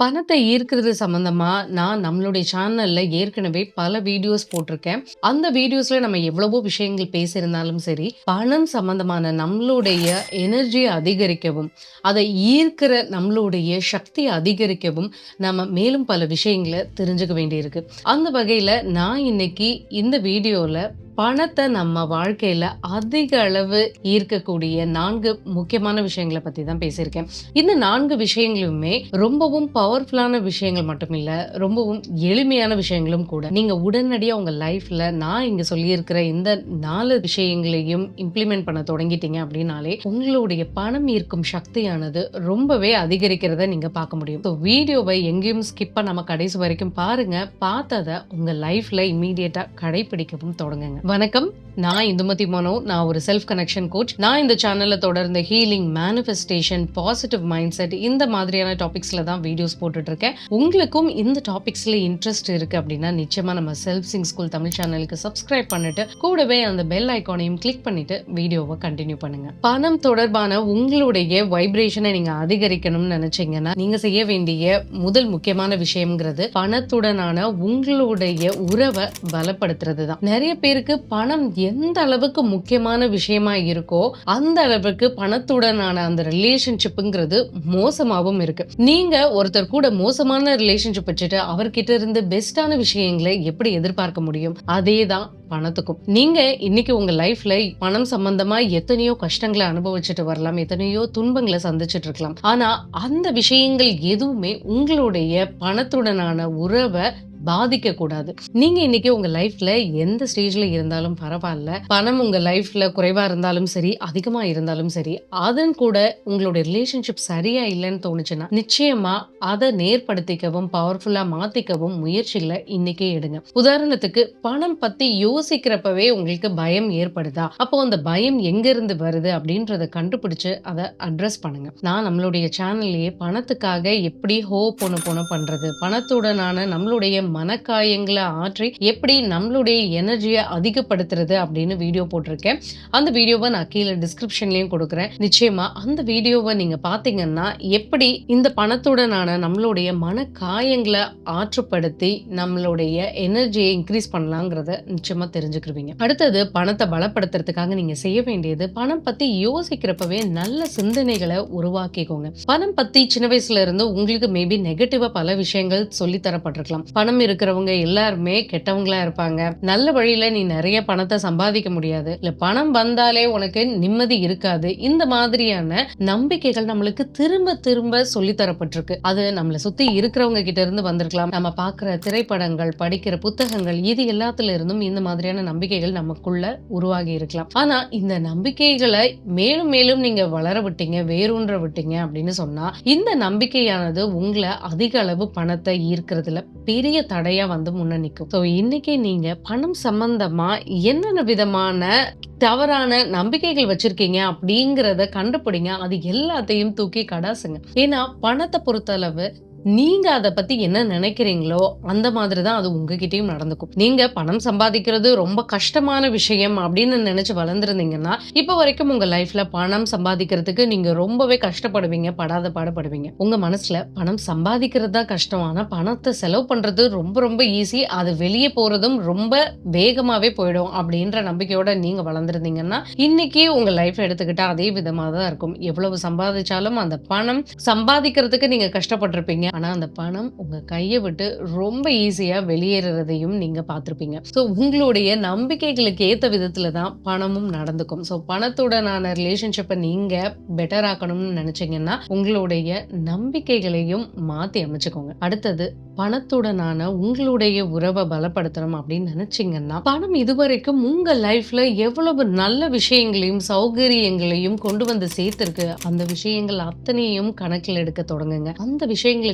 பணத்தை ஈர்க்கிறது சம்மந்தமா நான் நம்மளுடைய சேனல்ல ஏற்கனவே பல வீடியோஸ் போட்டிருக்கேன். அந்த வீடியோஸ்ல நம்ம எவ்வளவோ விஷயங்கள் பேசியிருந்தாலும் சரி, பணம் சம்மந்தமான நம்மளுடைய எனர்ஜியை அதிகரிக்கவும், அதை ஈர்க்கிற நம்மளுடைய சக்தியை அதிகரிக்கவும், நம்ம மேலும் பல விஷயங்கள தெரிஞ்சுக்க வேண்டியிருக்கு. அந்த வகையில நான் இன்னைக்கு இந்த வீடியோவில் பணத்தை நம்ம வாழ்க்கையில அதிக அளவு ஈர்க்கக்கூடிய நான்கு முக்கியமான விஷயங்களை பத்தி தான் பேசியிருக்கேன். இந்த நான்கு விஷயங்களுமே ரொம்பவும் பவர்ஃபுல்லான விஷயங்கள் மட்டும் இல்ல, ரொம்பவும் எளிமையான விஷயங்களும் கூட. நீங்க உடனடியா உங்க லைஃப்ல நான் இங்க சொல்லியிருக்கிற இந்த நாலு விஷயங்களையும் இம்ப்ளிமெண்ட் பண்ண தொடங்கிட்டீங்க அப்படின்னாலே, உங்களுடைய பணம் ஈர்க்கும் சக்தியானது ரொம்பவே அதிகரிக்கிறத நீங்க பார்க்க முடியும். ஸோ வீடியோவை எங்கேயும் ஸ்கிப் பண்ணாம கடைசி வரைக்கும் பாருங்க. பார்த்ததை உங்க லைஃப்ல இம்மீடியட்டா கடைப்பிடிக்கவும் தொடங்குங்க. வணக்கம். நான் இந்துமதி மனோ. நான் ஒரு செல்ஃப் கனெக்ஷன் கோச். நான் இந்த சேனலில் தொடர்ந்து healing, manifestation, positive mind set இந்த மாதிரியான டாபிக்ஸில் தான் வீடியோஸ் போட்டுட்ருக்கேன் உங்களுக்கும் இந்த டாபிக்ஸில் இன்ட்ரெஸ்ட் இருக்குது அப்படின்னா, நிச்சயமாக நம்ம செல்ஃப் சிங் ஸ்கூல் தமிழ் சேனலுக்கு சப்ஸ்கிரைப் பண்ணிட்டு, கூடவே அந்த பெல் ஐக்கானையும் கிளிக் பண்ணிட்டு வீடியோவை கண்டினியூ பண்ணுங்கள் பணம் தொடர்பான உங்களுடைய வைப்ரேஷனை நீங்கள் அதிகரிக்கணும்னு நினச்சிங்கன்னா நீங்கள் செய்ய வேண்டிய முதல் முக்கியமான விஷயம்ங்கிறது பணத்துடனான உங்களுடைய உறவை பலப்படுத்துறது தான். நிறைய பேருக்கு பணம் எந்த அளவுக்கு முக்கியமான விஷயமா இருக்கோ, அந்த அளவுக்கு பணத்துடனான அந்த ரிலேஷன்ஷிப்புங்கிறது மோசமாகவும் இருக்கு. நீங்க ஒருத்தர் கூட மோசமான ரிலேஷன்ஷிப் வச்சுட்டு, அவர்கிட்ட இருந்து பெஸ்ட்டான விஷயங்களை எப்படி எதிர்பார்க்க முடியும்? அதே தான் பணத்துக்கும். நீங்க இன்னைக்கு உங்க லைஃப்ல பணம் சம்பந்தமா எத்தனையோ கஷ்டங்களை அனுபவிச்சுட்டு வரலாம். எத்தனையோ துன்பங்களை சந்திச்சுட்டு இருக்கலாம். ஆனா, அந்த விஷயங்கள் எதுவுமே உங்களுடைய பணத்துடனான உறவை பாதிக்க கூடாது. நீங்க இன்னைக்கு உங்க லைஃப்ல எந்த ஸ்டேஜ்ல இருந்தாலும் பரவாயில்ல பணம் உங்க லைஃப்ல குறைவா இருந்தாலும் சரி, அதிகமா இருந்தாலும் சரி, அதன் கூட உங்களுடைய ரிலேஷன்ஷிப் சரியா இல்லைன்னு தோணுச்சுன்னா, நிச்சயமா அத நேர்படுத்திக்கவும், பவர்ஃபுல்லா மாத்திக்கவும் முயற்சியில இன்னைக்கே எடுங்க. உதாரணத்துக்கு பணம் பத்தி யோசிக்கிறப்பவே உங்களுக்கு பயம் ஏற்படுதா? அப்போ அந்த பயம் எங்கிருந்து வருது அப்படின்றத கண்டுபிடிச்சு அதை அட்ரஸ் பண்ணுங்க. நான் நம்மளுடைய சேனல்லயே பணத்துக்காக எப்படி ஹோ போன போன பண்றது? பணத்துடனான நம்மளுடைய மனக்காயங்களை ஆற்றி எப்படி நம்மளுடைய எனர்ஜியை அதிகப்படுத்துறது அப்படின்னு வீடியோ போட்டிருக்கேன். அந்த வீடியோவ நான் கீழ டிஸ்கிரிப்ஷன்லையும் கொடுக்குறேன் நிச்சயமா அந்த வீடியோவை நீங்க பார்த்தீங்கன்னா, எப்படி இந்த பணத்துடனான நம்மளுடைய மனக்காயங்களை ஆற்றுப்படுத்தி நம்மளுடைய எனர்ஜியை இன்க்ரீஸ் பண்ணலாங்கிறத நிச்சயமா தெரிஞ்சுக்கிருவீங்க. அடுத்தது பணத்தை பலப்படுத்துறதுக்காக நீங்க செய்ய வேண்டியது, பணம் பத்தி யோசிக்கிறப்பவே நல்ல சிந்தனைகளை உருவாக்கிக்கோங்க. பணம் பத்தி சின்ன வயசுல இருந்து உங்களுக்கு மேபி நெகட்டிவா பல விஷயங்கள் சொல்லி தரப்பட்டிருக்கலாம். பணம் இருக்கிறவங்க எல்லாருமே கெட்டவங்களா இருப்பாங்க. நல்ல வழியில நீ நிறைய பணத்தை சம்பாதிக்க முடியாது. இல்ல பணம் வந்தாலே உனக்கு நிம்மதி இருக்காது. இந்த மாதிரியான நம்பிக்கைகள் நம்மளுக்கு திரும்ப திரும்ப சொல்லி தரப்பட்டிருக்கு. அது நம்மளை சுத்தி இருக்கிறவங்க கிட்ட இருந்து வந்திருக்கலாம். நம்ம பாக்குற திரைப்படங்கள், படிக்கிற புத்தகங்கள் இது எல்லாத்துல இருந்தும் இந்த மாதிரியான நம்பிக்கைகள் நமக்குள்ள உருவாகி இருக்கலாம். ஆனா, இந்த நம்பிக்கைகளை மேலும் மேலும் நீங்க வளர விட்டீங்க, வேரூன்ற விட்டீங்க அப்படின்னு சொன்னா, இந்த நம்பிக்கையானது உங்கள அதிக அளவு பணத்தை ஈர்க்கிறதுல பெரிய தடையா வந்து முன்ன நிக்கும். ஸோ இன்னைக்கு நீங்க பணம் சம்பந்தமா என்னென்ன விதமான தவறான நம்பிக்கைகள் வச்சிருக்கீங்க அப்படிங்கிறத கண்டுபிடிங்க. அது எல்லாத்தையும் தூக்கி கடாசுங்க. ஏன்னா, பணத்தை பொறுத்தளவு நீங்கள் அதை பற்றி என்ன நினைக்கிறீங்களோ, அந்த மாதிரி தான் அது உங்ககிட்டயும் நடந்துக்கும். நீங்கள் பணம் சம்பாதிக்கிறது ரொம்ப கஷ்டமான விஷயம் அப்படின்னு நினச்சி வளர்ந்துருந்தீங்கன்னா இப்போ வரைக்கும் உங்கள் லைஃப்பில் பணம் சம்பாதிக்கிறதுக்கு நீங்கள் ரொம்பவே கஷ்டப்படுவீங்க. படாத பாடுபடுவீங்க. உங்கள் மனசில் பணம் சம்பாதிக்கிறது தான் கஷ்டம். ஆனால் பணத்தை செலவு பண்ணுறது ரொம்ப ரொம்ப ஈஸி. அது வெளியே போகிறதும் ரொம்ப வேகமாகவே போயிடும் அப்படின்ற நம்பிக்கையோட நீங்கள் வளர்ந்துருந்தீங்கன்னா இன்னைக்கு உங்கள் லைஃப் எடுத்துக்கிட்டால் அதே விதமாக தான் இருக்கும். எவ்வளவு சம்பாதிச்சாலும் அந்த பணம் சம்பாதிக்கிறதுக்கு நீங்கள் கஷ்டப்பட்டிருப்பீங்க. ஆனால் அந்த பணம் உங்கள் கையை விட்டு ரொம்ப ஈஸியா வெளியேறதையும் நீங்க பார்த்திருப்பீங்க. ஸோ உங்களுடைய நம்பிக்கைகளுக்கு ஏத்த விதத்துல தான் பணமும் நடந்துக்கும். ஸோ பணத்துடனான ரிலேஷன்ஷிப்பை நீங்க பெட்டர் ஆக்கணும்னு நினைச்சீங்கன்னா, உங்களுடைய நம்பிக்கைகளையும் மாத்தி அமைச்சுக்கோங்க. அடுத்தது பணத்துடனான உங்களுடைய உறவை பலப்படுத்தணும் அப்படின்னு நினைச்சீங்கன்னா, பணம் இதுவரைக்கும் உங்க லைஃப்ல எவ்வளவு நல்ல விஷயங்களையும், சௌகரியங்களையும் கொண்டு வந்து சேர்த்துருக்கு அந்த விஷயங்கள் அத்தனையும் கணக்கில் எடுக்க தொடங்குங்க. அந்த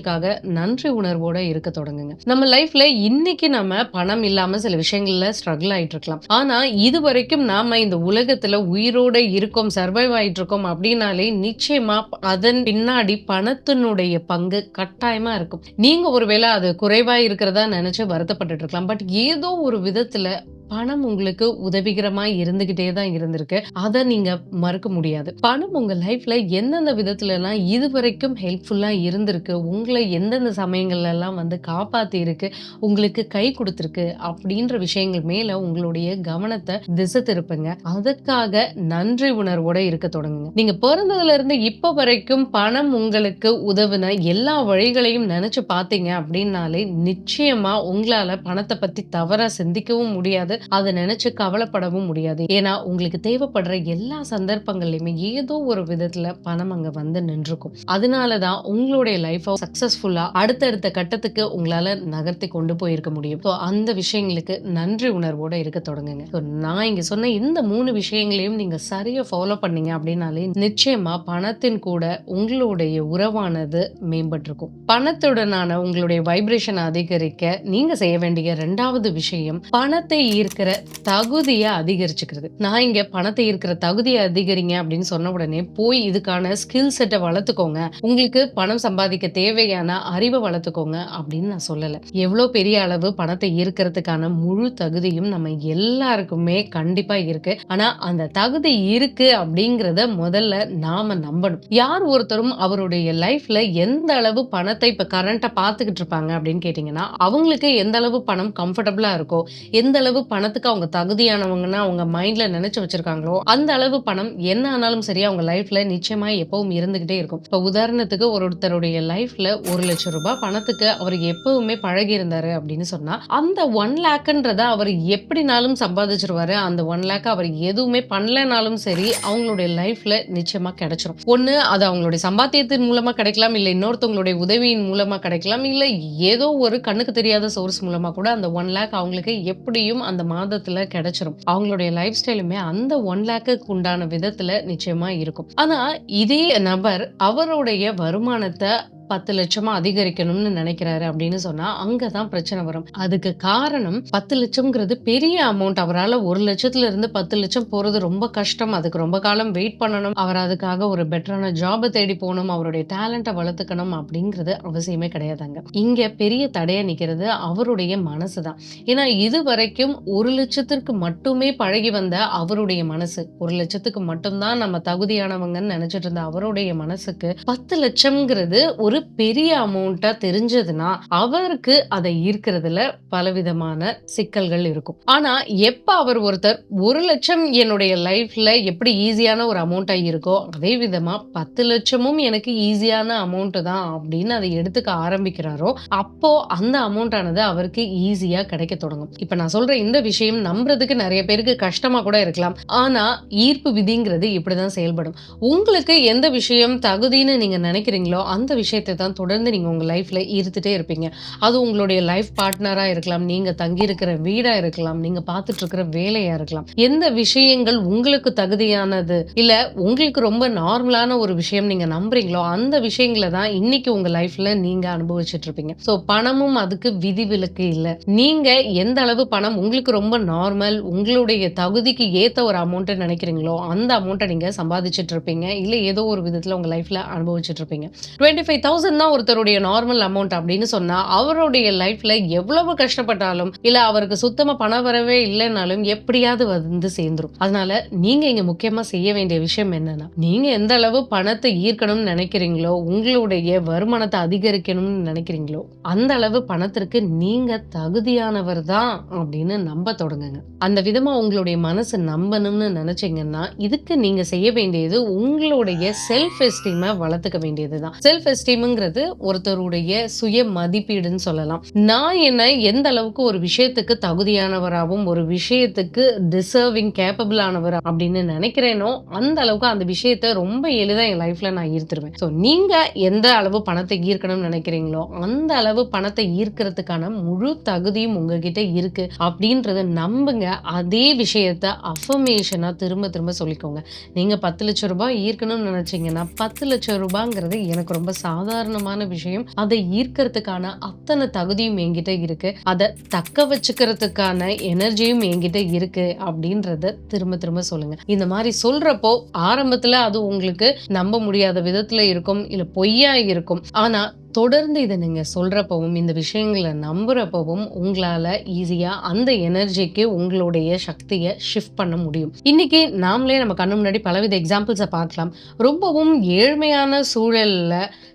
விஷயங்களுக்காக நன்றி உணர்வோட இருக்க தொடங்குங்க. நம்ம லைஃப்ல இன்னைக்கு நம்ம பணம் இல்லாம சில விஷயங்கள்ல ஸ்ட்ரகிள் ஆயிட்டு இருக்கலாம். ஆனா, இது வரைக்கும் நாம இந்த உலகத்துல உயிரோட இருக்கோம், சர்வைவ் ஆயிட்டு இருக்கோம் அப்படின்னாலே நிச்சயமா அதன் பின்னாடி பணத்தினுடைய பங்கு கட்டாயமா இருக்கும். நீங்க ஒருவேளை அது குறைவா இருக்கிறதா நினைச்சு வருத்தப்பட்டுட்டு இருக்கலாம். பட் ஏதோ ஒரு விதத்துல பணம் உங்களுக்கு உதவிகரமா இருந்துகிட்டே தான் இருந்திருக்கு. அதை நீங்க மறுக்க முடியாது. பணம் உங்க லைஃப்ல எந்தெந்த விதத்துல எல்லாம் இதுவரைக்கும் ஹெல்ப்ஃபுல்லா இருந்திருக்கு உங்களை எந்தெந்த சமயங்கள்ல எல்லாம் வந்து காப்பாத்தி இருக்கு உங்களுக்கு கை கொடுத்துருக்கு அப்படின்ற விஷயங்கள் மேல உங்களுடைய கவனத்தை திசை திருப்புங்க. அதுக்காக நன்றி உணர்வோட இருக்க தொடங்குங்க. நீங்க பிறந்ததுல இருந்து இப்ப வரைக்கும் பணம் உங்களுக்கு உதவுன எல்லா வழிகளையும் நினைச்சு பார்த்தீங்க அப்படின்னாலே நிச்சயமா உங்களால பணத்தை பத்தி தவறா சிந்திக்கவும் முடியாது. அதை நினைச்சு கவலைப்படவும் முடியாது. ஏன்னா உங்களுக்கு தேவைப்படுற எல்லா சந்தர்ப்பங்கள்லயுமே ஏதோ ஒரு விதத்துல பணம் அங்க வந்து நின்றுக்கும். அதனாலதான் உங்களுடைய லைஃப் சக்சஸ்ஃபுல்லா அடுத்தடுத்த கட்டத்துக்கு உங்களால நகர்த்தி கொண்டு போயிருக்க முடியும். ஸோ அந்த விஷயங்களுக்கு நன்றி உணர்வோட இருக்க தொடங்குங்க. ஸோ நான் இங்க சொன்ன இந்த மூணு விஷயங்களையும் நீங்க சரியா ஃபாலோ பண்ணீங்க அப்படின்னாலே நிச்சயமா பணத்தின் கூட உங்களுடைய உறவானது மேம்பட்டிருக்கும். பணத்துடனான உங்களுடைய வைப்ரேஷன் அதிகரிக்க நீங்க செய்ய வேண்டிய ரெண்டாவது விஷயம் பணத்தை இருக்கிற தகுதியை அதிகரிச்சுக்கிறது. நான் இங்க பணத்தை இருக்கிற தகுதியை அதிகரிங்க அப்படின்னு சொன்ன உடனே போய் இதுக்கான ஸ்கில் செட்டை வளர்த்துக்கோங்க. உங்களுக்கு பணம் சம்பாதிக்க தேவையான அறிவை வளர்த்துக்கோங்க அப்படின்னு நான் சொல்லலை. எவ்வளவு பெரிய அளவு பணத்தை ஈர்க்கிறதுக்கான முழு தகுதியும் நம்ம எல்லாருக்குமே கண்டிப்பா இருக்கு. ஆனா அந்த தகுதி இருக்கு அப்படிங்கறத முதல்ல நாம நம்பணும். யார் ஒருத்தரும் அவருடைய லைஃப்ல எந்த அளவு பணத்தை இப்ப கரண்டா பாத்துக்கிட்டு இருப்பாங்க அப்படின்னு கேட்டீங்கன்னா அவங்களுக்கு எந்த அளவு பணம் கம்ஃபர்டபுளா இருக்கோ எந்த அளவு பணத்துக்கு அவங்க தகுதியானவங்கன்னா அவங்க மைண்ட்ல நினைச்சு வச்சிருக்காங்களோ அந்த அளவு பணம் என்ன ஆனாலும் சரி அவங்க லைஃப்ல நிச்சயமா எப்பவும் இருந்துகிட்டே இருக்கும். இப்ப உதாரணத்துக்கு ஒருத்தருடைய லைஃப்ல ஒரு லட்சம் ரூபாய் பணத்துக்கு அவர் எப்பவுமே பழகி இருந்தாரு அப்படின்னு சொன்னா அந்த ஒன் லேக்ன்றத அவர் எப்படினாலும் சம்பாதிச்சிருவாரு. அந்த ஒன் லேக் அவர் எதுவுமே பண்ணலனாலும் சரி அவங்களுடைய லைஃப்ல நிச்சயமா கிடைச்சிரும். ஒண்ணு அது அவங்களுடைய சம்பாத்தியத்தின் மூலமா கிடைக்கலாம் இல்ல இன்னொருத்தவங்களுடைய உதவியின் மூலமா கிடைக்கலாம் இல்ல ஏதோ ஒரு கண்ணுக்கு தெரியாத சோர்ஸ் மூலமா கூட அந்த ஒன் லேக் அவங்களுக்கு எப்படியும் அந்த மாதத்துல கிடைச்சிரும். அவங்களுடைய லைஃப் ஸ்டைலுமே அந்த ஒன் லேக்குக்கு உண்டான விதத்துல நிச்சயமா இருக்கும். ஆனா இதே நபர் அவருடைய வருமானத்தை பத்து லட்சமா அதிகரிக்கணும்னு நினைக்கிறாரு அப்படின்னு சொன்னா அங்கதான் பிரச்சனை வரும். அதுக்கு காரணம் பத்து லட்சம்ங்கிறது பெரிய அமௌண்ட் அவரால் ஒரு லட்சத்துல இருந்து பத்து லட்சம் போறது ரொம்ப கஷ்டம். அதுக்கு ரொம்ப காலம் வெயிட் பண்ணணும். அவர் அதுக்காக ஒரு பெட்டரான ஜாபை தேடி போகணும். அவருடைய டேலண்ட்டை வளர்த்துக்கணும் அப்படிங்கிறது அவசியமே கிடையாதாங்க. இங்க பெரிய தடையை நிக்கிறது அவருடைய மனசு தான் ஏன்னா இது வரைக்கும் ஒரு லட்சத்திற்கு மட்டுமே பழகி வந்த அவருடைய மனசு. ஒரு லட்சத்துக்கு மட்டும்தான் நம்ம தகுதியானவங்கன்னு நினைச்சிட்டு இருந்த அவருடைய மனசுக்கு பத்து லட்சம்ங்கிறது ஒரு பெரிய அமௌண்ட்டா தெரிஞ்சதுன்னா அவருக்கு அதை ஈர்க்கிறதுல பலவிதமான சிக்கல்கள் இருக்கும். ஆனா எப்ப அவர் ஒருத்தர் ஒரு லட்சம் என்னுடைய லைஃப்ல எப்படி ஈஸியான ஒரு அமௌண்ட்டா இருக்கோ அதே விதமா பத்து லட்சமும் எனக்கு ஈஸியான அமௌண்ட் தான் அப்படின்னு அதை எடுத்துக்க ஆரம்பிக்கிறாரோ அப்போ அந்த அமௌண்ட் ஆனது அவருக்கு ஈஸியா கிடைக்க தொடங்கும். இப்ப நான் சொல்ற இந்த விஷயம் நம்புறதுக்கு நிறைய பேருக்கு கஷ்டமா கூட இருக்கலாம். ஆனா ஈர்ப்பு விதிங்கிறது இப்படிதான் செயல்படும். உங்களுக்கு எந்த விஷயம் தகுதின்னு நீங்க நினைக்கிறீங்களோ அந்த விஷயத்தை தான் தொடர்ந்து நீங்க உங்க லைஃப்பில் ஈர்த்துட்டே இருப்பீங்க. அது உங்களுடைய லைஃப் பார்ட்னராக இருக்கலாம் நீங்க தங்கி இருக்கிற வீடா இருக்கலாம் நீங்க பார்த்துட்ருக்கிற இருக்கிற வேலையா இருக்கலாம். எந்த விஷயங்கள் உங்களுக்கு தகுதியானது? இல்ல உங்களுக்கு ரொம்ப நார்மலான ஒரு விஷயம் நீங்க நம்புறீங்களோ அந்த விஷயங்களை தான் இன்னைக்கு உங்க லைஃப்பில் நீங்க அனுபவிச்சுட்டு இருப்பீங்க சோ பணமும் அதுக்கு விதிவிலக்கு இல்ல. நீங்க எந்த அளவு பணம் உங்களுக்கு ரொம்ப நார்மல் உங்களுடைய தகுதிக்கு ஏத்த ஒரு அமௌண்ட் நினைக்கிறீங்களோ அந்த அமௌண்ட்டை நீங்க சம்பாதிச்சுட்டு இருப்பீங்க இல்ல ஏதோ ஒரு விதத்துல உங்க லைஃப்ல அனுபவிச்சுட்டு இருப்பீங்க டுவெண்ட்டி ஃபைவ் தௌசண்ட் தான் ஒருத்தருடைய நார்மல் அமௌண்ட் அப்படின்னு சொன்னா அவருடைய லைஃப்ல எவ்வளவு கஷ்டப்பட்டாலும் இல்ல அவருக்கு சுத்தமா பணம் வரவே இல்லைனாலும் எப்படியாவது வந்து சேர்ந்துரும். அதனால நீங்க இங்க முக்கியமா செய்ய வேண்டிய விஷயம் என்னன்னா நீங்க எந்த அளவு பணத்தை ஈர்க்கணும்னு நினைக்கிறீங்களோ உங்களுடைய வருமானத்தை அதிகரிக்கணும்னு நினைக்கிறீங்களோ அந்த அளவு பணத்திற்கு நீங்க தகுதியானவர் தான் அப்படின்னு நம்ப தொடங்குங்க. அந்த விதமா உங்களுடைய மனசு நம்பணும்னு நினைச்சீங்கன்னா இதுக்கு நீங்க செய்ய வேண்டியது உங்களுடைய செல்ஃப் எஸ்டீமை வளர்த்துக்க வேண்டியதுதான். செல்ஃப் எஸ்டீம் எஸ்டீம்ங்கிறது ஒருத்தருடைய சுய மதிப்பீடுன்னு சொல்லலாம். நான் என்ன எந்த அளவுக்கு ஒரு விஷயத்துக்கு தகுதியானவராகவும் ஒரு விஷயத்துக்கு டிசர்விங் கேப்பபிள் ஆனவர் அப்படின்னு நினைக்கிறேனோ அந்த அளவுக்கு அந்த விஷயத்த ரொம்ப எளிதாக என் லைஃப்ல நான் ஈர்த்துருவேன். ஸோ நீங்க எந்த அளவு பணத்தை ஈர்க்கணும்னு நினைக்கிறீங்களோ அந்த அளவு பணத்தை ஈர்க்கிறதுக்கான முழு தகுதியும் உங்ககிட்ட இருக்கு அப்படின்றத நம்புங்க. அதே விஷயத்த அஃபர்மேஷனாக திரும்ப திரும்ப சொல்லிக்கோங்க. நீங்க பத்து லட்சம் ரூபாய் ஈர்க்கணும்னு நினைச்சீங்கன்னா பத்து லட்சம் ரூபாங்கிறது எனக்கு ரொம்ப சாதாரணமான விஷயம். அதை ஈர்க்கிறதுக்கான அத்தனை தகுதியும் என்கிட்ட இருக்கு. அதை தக்க வச்சுக்கிறதுக்கான எனர்ஜியும் என்கிட்ட இருக்கு அப்படின்றத திரும்ப திரும்ப சொல்லுங்க. இந்த மாதிரி சொல்றப்போ ஆரம்பத்துல அது உங்களுக்கு நம்ப முடியாத விதத்துல இருக்கும். இல்ல பொய்யா இருக்கும். ஆனா தொடர்ந்து இதை நீங்க சொல்றப்பவும் இந்த விஷயங்களை நம்புறப்பவும் உங்களால ஈஸியா அந்த எனர்ஜிக்கு உங்களுடைய சக்தியை ஷிஃப்ட் பண்ண முடியும். இன்னைக்கு நாமளே நம்ம கண்ணு முன்னாடி பலவித எக்ஸாம்பிள்ஸை பார்க்கலாம். ரொம்பவும் ஏழ்மையான சூழல்ல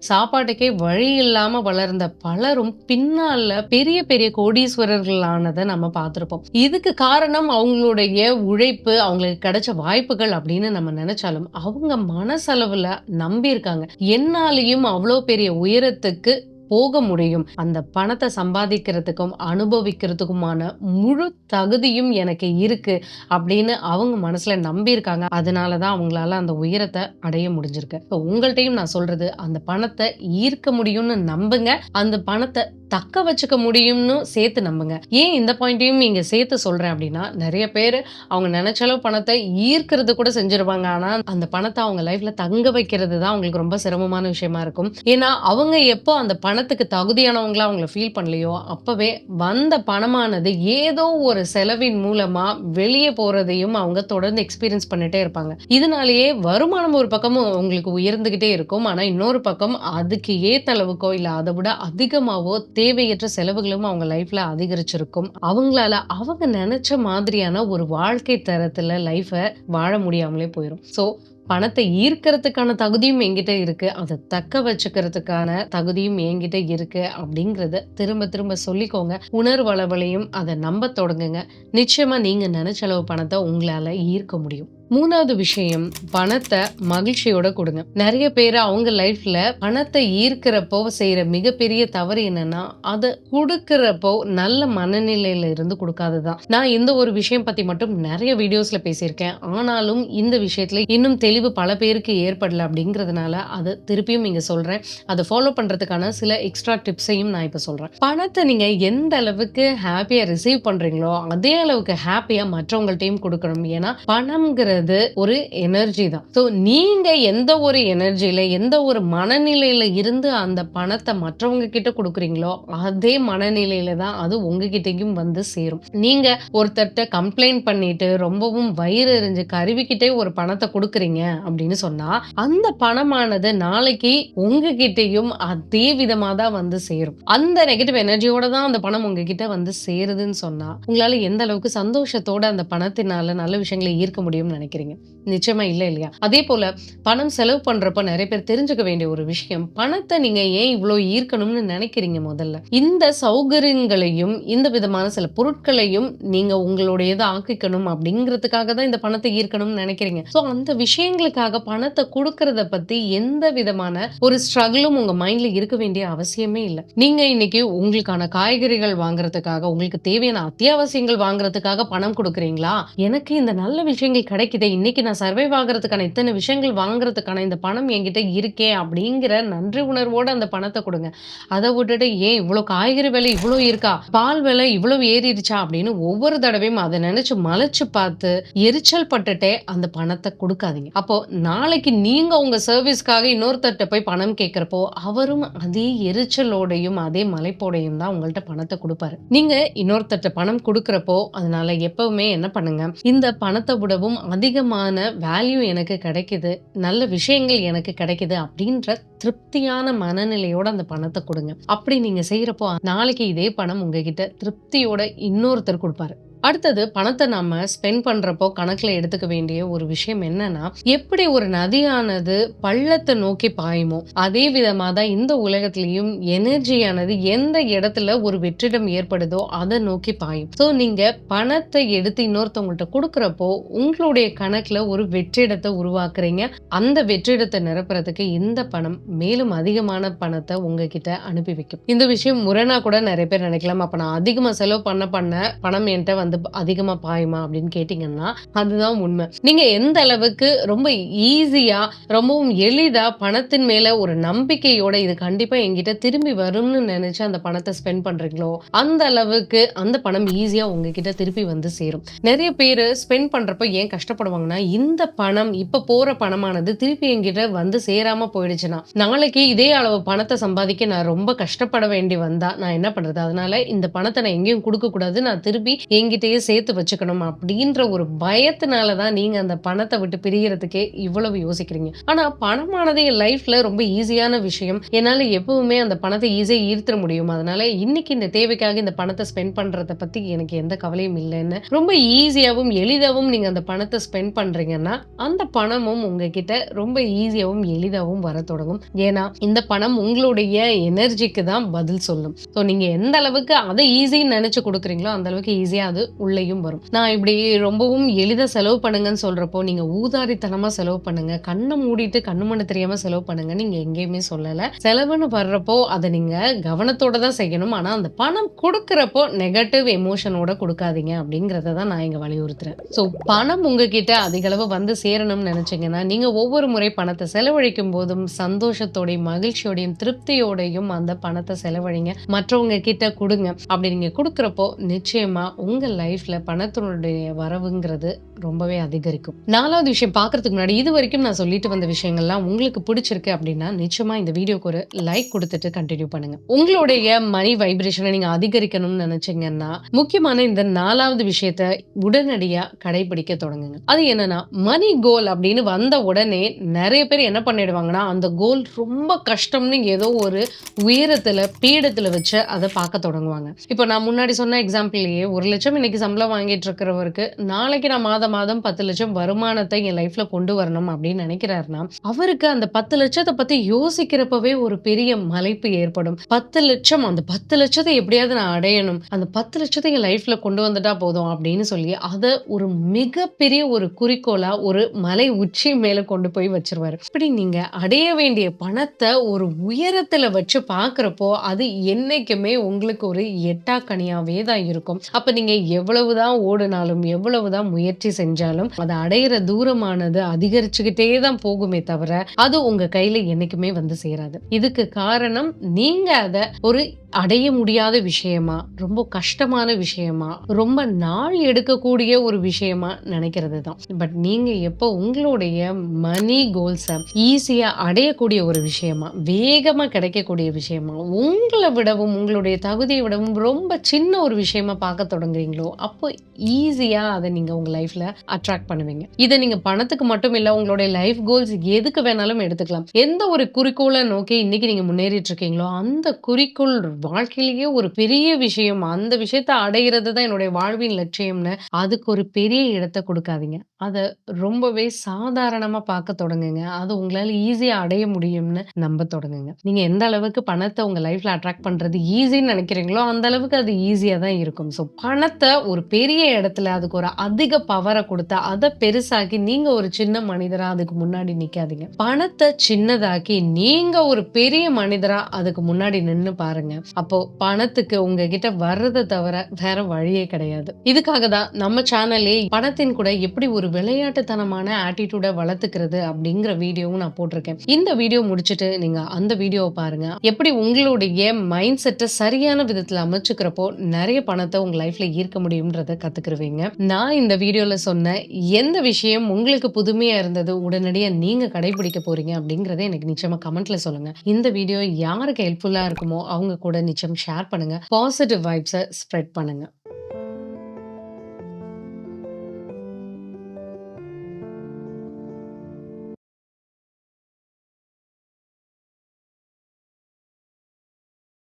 சாப்பாட்டுக்கே வழி இல்லாம வளர்ந்த பலரும் பின்னால பெரிய பெரிய கோடீஸ்வரர்களானதை நம்ம பார்த்திருப்போம். இதுக்கு காரணம் அவங்களுடைய உழைப்பு அவங்களுக்கு கிடைச்ச வாய்ப்புகள் அப்படின்னு நம்ம நினைச்சாலும் அவங்க மனசளவுல நம்பி இருக்காங்க என்னாலையும் அவ்வளோ பெரிய உயரத்தை உயரத்துக்கு போக முடியும். அந்த பணத்தை சம்பாதிக்கிறதுக்கும் அனுபவிக்கிறதுக்குமான முழு தகுதியும் எனக்கு இருக்கு அப்படின்னு அவங்க மனசுல நம்பி இருக்காங்க அதனாலதான் அவங்களால அந்த உயரத்தை அடைய முடிஞ்சிருக்கு. இப்போ உங்கள்கிட்டயும் நான் சொல்றது அந்த பணத்தை ஈர்க்க முடியும்னு நம்புங்க. அந்த பணத்தை தக்க வச்சுக்க முடியும்னு சேர்த்து நம்புங்க. ஏன் இந்த பாயிண்ட்டையும் இங்கே சேர்த்து சொல்றேன் அப்படின்னா நிறைய பேர் அவங்க நினைச்சளவு பணத்தை ஈர்க்கிறது கூட செஞ்சிருவாங்க. ஆனா அந்த பணத்தை அவங்க லைஃப்ல தங்க வைக்கிறது தான் அவங்களுக்கு ரொம்ப சிரமமான விஷயமா இருக்கும். ஏன்னா அவங்க எப்போ அந்த பணத்துக்கு தகுதியானவங்களா அவங்கள ஃபீல் பண்ணலையோ அப்பவே வந்த பணமானது ஏதோ ஒரு செலவின் மூலமா வெளியே போறதையும் அவங்க தொடர்ந்து எக்ஸ்பீரியன்ஸ் பண்ணிட்டே இருப்பாங்க. இதனாலேயே வருமானம் ஒரு பக்கமும் உங்களுக்கு உயர்ந்துகிட்டே இருக்கும். ஆனா இன்னொரு பக்கம் அதுக்கு ஏத்த அளவுக்கோ இல்ல அதை விட அதிகமாவோ தேவையற்ற செலவுகளும் அவங்க லைஃப்ல அதிகரிச்சிருக்கும். அவங்களால அவங்க நினைச்ச மாதிரியான ஒரு வாழ்க்கை தரத்துல லைஃபை வாழ முடியாமலே போயிடும் ஸோ பணத்தை ஈர்க்கறதுக்கான தகுதியும் என்கிட்ட இருக்கு. அதை தக்க வச்சுக்கிறதுக்கான தகுதியும் என்கிட்ட இருக்கு அப்படிங்கறத திரும்ப திரும்ப சொல்லிக்கோங்க. உணர்வளவலையும் அதை நம்ப தொடங்குங்க. நிச்சயமா நீங்க நினைச்ச அளவு பணத்தை உங்களால ஈர்க்க முடியும். மூணாவது விஷயம் பணத்தை மகிழ்ச்சியோட கொடுங்க. நிறைய பேர் அவங்க லைஃப்ல பணத்தை ஈர்க்கிறப்போ செய்யற மிகப்பெரிய தவறு என்னன்னா அதை கொடுக்கறப்போ நல்ல மனநிலையில இருந்து கொடுக்காததான் நான் இந்த ஒரு விஷயம் பத்தி மட்டும் நிறைய வீடியோஸ்ல பேசியிருக்கேன். ஆனாலும் இந்த விஷயத்துல இன்னும் தெளிவு பல பேருக்கு ஏற்படல அப்படிங்கிறதுனால அதை திருப்பியும் இங்க சொல்றேன். அதை ஃபாலோ பண்றதுக்கான சில எக்ஸ்ட்ரா டிப்ஸையும் நான் இப்ப சொல்றேன். பணத்தை நீங்க எந்த அளவுக்கு ஹாப்பியா ரிசீவ் பண்றீங்களோ அதே அளவுக்கு ஹாப்பியா மற்றவங்கள்ட்டையும் கொடுக்கணும். ஏன்னா பணம்ங்கிற அப்படிங்கிறது ஒரு எனர்ஜி தான். ஸோ நீங்க எந்த ஒரு எனர்ஜியில எந்த ஒரு மனநிலையில இருந்து அந்த பணத்தை மற்றவங்க கிட்ட கொடுக்குறீங்களோ அதே மனநிலையில தான் அது உங்ககிட்டயும் வந்து சேரும். நீங்க ஒருத்தர்கிட்ட கம்ப்ளைண்ட் பண்ணிட்டு ரொம்பவும் வயிறு எரிஞ்சு கருவிக்கிட்டே ஒரு பணத்தை கொடுக்குறீங்க அப்படின்னு சொன்னா அந்த பணமானது நாளைக்கு உங்ககிட்டயும் அதே விதமா தான் வந்து சேரும். அந்த நெகட்டிவ் எனர்ஜியோட தான் அந்த பணம் உங்ககிட்ட வந்து சேருதுன்னு சொன்னா உங்களால எந்த அளவுக்கு சந்தோஷத்தோட அந்த பணத்தினால நல்ல விஷயங்களை ஈர்க்க முடியும்னு நினைக்கிறேன் நினைக்கிறீங்க? நிச்சயமா இல்ல இல்லையா? அதே போல பணம் செலவு பண்றப்ப நிறைய பேர் தெரிஞ்சுக்க வேண்டிய ஒரு விஷயம் பணத்தை நீங்க ஏன் இவ்வளோ ஈர்க்கணும்னு நினைக்கிறீங்க முதல்ல? இந்த சௌகரியங்களையும் இந்த விதமான சில பொருட்களையும் நீங்க உங்களுடையதை ஆக்கிக்கணும் அப்படிங்கிறதுக்காக தான் இந்த பணத்தை ஈர்க்கணும்னு நினைக்கிறீங்க. ஸோ அந்த விஷயங்களுக்காக பணத்தை கொடுக்கறத பத்தி எந்த விதமான ஒரு ஸ்ட்ரகிளும் உங்க மைண்ட்ல இருக்க வேண்டிய அவசியமே இல்லை. நீங்க இன்னைக்கு உங்களுக்கான காய்கறிகள் வாங்குறதுக்காக உங்களுக்கு தேவையான அத்தியாவசியங்கள் வாங்குறதுக்காக பணம் கொடுக்குறீங்களா? எனக்கு இந்த நல்ல விஷயங்கள் கிடைக்குதே. இதை இன்னைக்கு நான் சர்வைவ் ஆகிறதுக்கான இத்தனை விஷயங்கள் வாங்குறதுக்கான இந்த பணம் என்கிட்ட இருக்கே அப்படிங்கிற நன்றி உணர்வோட அந்த பணத்தை கொடுங்க. அதை விட்டுட்டு ஏன் இவ்வளோ காய்கறி விலை இவ்வளோ இருக்கா? பால் விலை இவ்வளவு ஏறிடுச்சா? அப்படின்னு ஒவ்வொரு தடவையும் அதை நினைச்சு மலைச்சு பார்த்து எரிச்சல் பட்டுட்டே அந்த பணத்தை கொடுக்காதீங்க. அப்போ நாளைக்கு நீங்க உங்க சர்வீஸ்க்காக இன்னொருத்தர்கிட்ட போய் பணம் கேட்கிறப்போ அவரும் அதே எரிச்சலோடையும் அதே மலைப்போடையும் தான் உங்கள்ட்ட பணத்தை கொடுப்பாரு. நீங்க இன்னொருத்தர்கிட்ட பணம் கொடுக்கறப்போ அதனால எப்பவுமே என்ன பண்ணுங்க? இந்த பணத்தை விடவும் அதிகமான வேல்யூ எனக்கு கிடைக்குது நல்ல விஷயங்கள் எனக்கு கிடைக்குது அப்படின்ற திருப்தியான மனநிலையோட அந்த பணத்தை கொடுங்க. அப்படி நீங்க செய்யறப்போ நாளைக்கு இதே பணம் உங்ககிட்ட திருப்தியோட இன்னொருத்தர் கொடுப்பாரு. அடுத்தது பணத்தை நாம ஸ்பெண்ட் பண்றப்போ கணக்குல எடுத்துக்க வேண்டிய ஒரு விஷயம் என்னன்னா எப்படி ஒரு நதியானது பள்ளத்தை நோக்கி பாயுமோ அதே விதமா தான் இந்த உலகத்திலையும் எனர்ஜியானது எந்த இடத்துல ஒரு வெற்றிடம் ஏற்படுதோ அதை நோக்கி பாயும். ஸோ நீங்க பணத்தை எடுத்து இன்னொருத்தவங்கள்ட்ட கொடுக்குறப்போ உங்களுடைய கணக்குல ஒரு வெற்றிடத்தை உருவாக்குறீங்க. அந்த வெற்றிடத்தை நிரப்புறதுக்கு இந்த பணம் மேலும் அதிகமான பணத்தை உங்ககிட்ட அனுப்பி வைக்கும். இந்த விஷயம் முரணா கூட நிறைய பேர் நினைக்கலாம். அப்ப நான் அதிகமா செலவு பண்ண பண்ண பணம் என்கிட்ட வந்து அதிகமா பாயுமா அப்படின்னு கேட்டீங்கன்னா அதுதான் உண்மை. நீங்க எந்த அளவுக்கு ரொம்ப ஈஸியா ரொம்பவும் எளிதா பணத்தின் மேல ஒரு நம்பிக்கையோட இது கண்டிப்பா என்கிட்ட திரும்பி வரும்னு நினைச்சு அந்த பணத்தை ஸ்பெண்ட் பண்றீங்களோ அந்த அளவுக்கு அந்த பணம் ஈஸியா உங்ககிட்ட திருப்பி வந்து சேரும். நிறைய பேர் ஸ்பெண்ட் பண்றப்ப ஏன் கஷ்டப்படுவாங்கன்னா இந்த பணம் இப்ப போற பணமானது திருப்பி என்கிட்ட வந்து சேராம போயிடுச்சுன்னா நாளைக்கு இதே அளவு பணத்தை சம்பாதிக்க நான் ரொம்ப கஷ்டப்பட வேண்டி வந்தா நான் என்ன பண்றது? அதனால இந்த பணத்தை நான் எங்கேயும் கொடுக்க கூடாது நான் திருப்பி எங்கிட்ட நம்மகிட்டயே சேர்த்து வச்சுக்கணும் அப்படின்ற ஒரு பயத்தினால தான் நீங்க அந்த பணத்தை விட்டு பிரிகிறதுக்கே இவ்வளவு யோசிக்கிறீங்க. ஆனா பணமானது என் லைஃப்ல ரொம்ப ஈஸியான விஷயம். என்னால எப்பவுமே அந்த பணத்தை ஈஸியா ஈர்த்திட முடியும். அதனால இன்னைக்கு இந்த தேவைக்காக இந்த பணத்தை ஸ்பெண்ட் பண்றத பத்தி எனக்கு எந்த கவலையும் இல்லன்னு, ரொம்ப ஈஸியாவும், எளிதாவும் நீங்க அந்த பணத்தை ஸ்பெண்ட் பண்றீங்கன்னா, அந்த பணமும் உங்ககிட்ட ரொம்ப ஈஸியாவும், எளிதாவும் வர தொடங்கும். ஏன்னா, இந்த பணம் உங்களுடைய எனர்ஜிக்கு தான் பதில் சொல்லும். ஸோ நீங்க எந்த அளவுக்கு அதை ஈஸின்னு நினச்சி குடுக்குறீங்களோ, அந்த அளவுக்கு ஈஸியாக அது உள்ளேயும் வரும். நான் இப்படி ரொம்பவும் எளித செலவு பண்ணுங்கன்னு சொல்றப்போ, நீங்க ஊதாரித்தனமா செலவு பண்ணுங்க. கண்ணு மூடிட்டு கண்ணு மண்ணு தெரியாம செலவு பண்ணுங்கன்னு நீங்க எங்கேயுமே சொல்லல. செலவுன்னு வர்றப்போ அத நீங்க கவனத்தோட தான் செய்யணும். ஆனா அந்த பணம் கொடுக்கறப்போ நெகட்டிவ் எமோஷனோட கொடுக்காதீங்க அப்படிங்கிறத தான் நான் இங்க வலியுறுத்துறேன். ஸோ பணம் உங்ககிட்ட அதிகளவு வந்து சேரணும்னு நினைச்சீங்கன்னா நீங்க ஒவ்வொரு முறை பணத்தை செலவழிக்கும் போதும் சந்தோஷத்தோடையும், மகிழ்ச்சியோடையும், திருப்தியோடையும் அந்த பணத்தை செலவழிங்க. மற்றவங்க கிட்ட குடுங்க. அப்படி நீங்க கொடுக்குறப்போ நிச்சயமா உங்க லைஃப்ல பணத்தினுடைய வரவுங்கிறது ரொம்பவே அதிகரிக்கும். நாலாவது விஷயம் பாக்குறதுக்கு முன்னாடி இதுவரைக்கும் நான் சொல்லிட்டு வந்த விஷயங்கள்லாம் உங்களுக்கு பிடிச்சிருக்கு அப்படின்னா, நிச்சயமா இந்த வீடியோக்கு ஒரு லைக் கொடுத்துட்டு கண்டினியூ பண்ணுங்க. உங்களுடைய மணி வைப்ரேஷனை நீங்க அதிகரிக்கணும்னு நினைச்சீங்கன்னா முக்கியமான இந்த நாலாவது விஷயத்த உடனடியா கடைபிடிக்க தொடங்குங்க. அது என்னன்னா, மணி கோல் அப்படின்னு வந்த உடனே நிறைய பேர் என்ன பண்ணிடுவாங்கன்னா, அந்த கோல் ரொம்ப கஷ்டம்னு ஏதோ ஒரு உயரத்துல, பீடத்துல வச்சு அதை பார்க்க தொடங்குவாங்க. இப்போ நான் முன்னாடி சொன்ன எக்ஸாம்பிள்லயே 1,00,000 இன்னைக்கு சம்பளம் வாங்கிட்டு இருக்கிறவருக்கு, நாளைக்கு நான் மாதம் மாதம் 10,00,000 வருமானத்த என் லைஃப்ல கொண்டு வரணும் அப்படின்னு நினைக்கிறாருன்னா அவருக்கு அந்த 10,00,000த்த பத்தி யோசிக்கிறப்பவே ஒரு பெரிய மலைப்பு ஏற்படும். பத்து லட்சம் அந்த 10,00,000த்த எப்படியாவது நான் அடையணும். அந்த 10,00,000த்த என் லைஃப்ல கொண்டு வந்துட்டா போதும் அப்படின்னு சொல்லி, அதை ஒரு மிகப்பெரிய ஒரு குறிக்கோளா ஒரு மலை உச்சி மேல கொண்டு போய் வச்சிருவாரு இப்படி நீங்க அடைய வேண்டிய பணத்தை ஒரு உயரத்துல வச்சு பாக்குறப்போ அது என்னைக்குமே உங்களுக்கு ஒரு எட்டாக்கனியாவே தான் இருக்கும். அப்ப நீங்க எவ்வளவு தான் எவ்வளவுதான் எவ்வளவு தான் முயற்சி செஞ்சாலும், அதை அடையிற தூரமானது அதிகரிச்சுக்கிட்டே தான் போகுமே தவிர, அது உங்க கையில என்னைக்குமே வந்து சேராது. இதுக்கு காரணம் நீங்க அதை ஒரு அடைய முடியாத விஷயமா, ரொம்ப கஷ்டமான விஷயமா, ரொம்ப நாள் எடுக்கக்கூடிய ஒரு விஷயமா நினைக்கிறது தான். பட் நீங்க எப்போ உங்களுடைய மணி கோல்ஸை ஈஸியா அடையக்கூடிய ஒரு விஷயமா, வேகமா கிடைக்கக்கூடிய விஷயமா, உங்களை விடவும், உங்களுடைய தகுதியை விடவும் ரொம்ப சின்ன ஒரு விஷயமா பார்க்க தொடங்குறீங்களோ, அப்போ ஈஸியா அத நீங்க உங்க லைஃப்ல அட்ராக்ட் பண்ணுவீங்க. இதை நீங்க பணத்துக்கு மட்டும் இல்ல, உங்களுடைய லைஃப் கோல்ஸ் எதுக்கு வேணாலும் எடுத்துக்கலாம். எந்த ஒரு குறிக்கோளை நோக்கி இன்னைக்கு நீங்க முன்னேறிட்டு இருக்கீங்களோ, அந்த குறிக்கோள் வாழ்க்கையிலேயே ஒரு பெரிய விஷயம். அந்த விஷயத்த அடையிறது தான் என்னுடைய வாழ்வின் லட்சியம்னு, அதுக்கு ஒரு பெரிய இடத்தை கொடுக்காதீங்க அத ரொம்பவே சாதாரணமா பார்க்க தொடங்குங்க. அது உங்களால ஈஸியா அடைய முடியும்னு நம்ப தொடங்குங்க. நீங்க எந்த அளவுக்கு பணத்தை உங்க லைஃப்ல அட்ராக்ட் பண்றது ஈஸின்னு நினைக்கிறீங்களோ அந்த அளவுக்கு அது ஈஸியா தான் இருக்கும். ஸோ பணத்தை ஒரு பெரிய இடத்துல அதுக்கு ஒரு அதிக பவரை கொடுத்தா அத பெருசாக்கி நீங்க ஒரு சின்ன மனிதரா அதுக்கு முன்னாடி நிக்காதீங்க. பணத்தை சின்னதாக்கி நீங்க ஒரு பெரிய மனிதரா அதுக்கு முன்னாடி நின்னு பாருங்க. அப்போ பணத்துக்கு உங்ககிட்ட வர்றதை தவிர வேற வழியே கிடையாது. இதுக்காக தான் நம்ம சேனல்லே பணத்தின் கூட எப்படி ஒரு விளையாட்டுத்தனமான ஆட்டிடியூட வளர்த்துக்கிறது அப்படிங்கிற வீடியோவும் நான் போட்டிருக்கேன். இந்த வீடியோ முடிச்சுட்டு நீங்க அந்த வீடியோவை பாருங்க. எப்படி உங்களுடைய மைண்ட் செட்ட சரியான விதத்துல அமைச்சுக்கிறப்போ, நிறைய பணத்தை உங்க லைஃப்ல ஈர்க்க முடியும்ன்றத கத்துக்கிருவீங்க. நான் இந்த வீடியோல சொன்ன எந்த விஷயம் உங்களுக்கு புதுமையா இருந்தது, உடனடியா நீங்க கடைபிடிக்க போறீங்க அப்படிங்கிறத எனக்கு நிச்சயமா கமெண்ட்ல சொல்லுங்க. இந்த வீடியோ யாருக்கு ஹெல்ப்ஃபுல்லா இருக்குமோ, அவங்க கூட நிச்சயம் ஷேர் பண்ணுங்க. பாசிட்டிவ் வைப்ஸ ஸ்ப்ரெட் பண்ணுங்க.